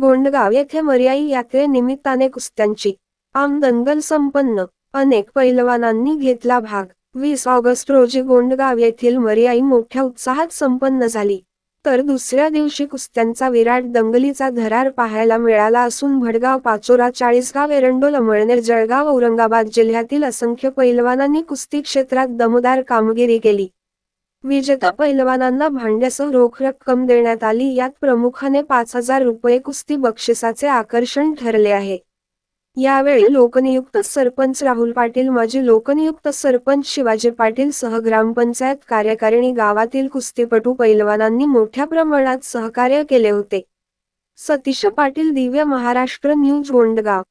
गोंडगाव येथे मर्याई यात्रेनिमित्ताने कुस्त्यांची आम दंगल संपन्न. अनेक पैलवानांनी घेतला भाग. वीस ऑगस्ट रोजी गोंडगाव येथील मर्याई मोठ्या उत्साहात संपन्न झाली. तर दुसऱ्या दिवशी कुस्त्यांचा विराट दंगलीचा धरार पाहायला मिळाला असून भडगाव पाचोरा चाळीसगाव एरंडोल अमळनेर जळगाव औरंगाबाद जिल्ह्यातील असंख्य पैलवानांनी कुस्ती क्षेत्रात दमदार कामगिरी केली. विजेता पैलवानांना भांड्यासह रोख रक्कम देण्यात आली. यात प्रमुखाने पाच हजार रुपये कुस्ती बक्षिसाचे आकर्षण ठरले आहे. यावेळी लोकनियुक्त सरपंच राहुल पाटील माजी लोकनियुक्त सरपंच शिवाजी पाटील सह ग्रामपंचायत कार्यकारिणी गावातील कुस्तीपटू पैलवानांनी मोठ्या प्रमाणात सहकार्य केले होते. सतीश पाटील दिव्य महाराष्ट्र न्यूज गोंडगाव.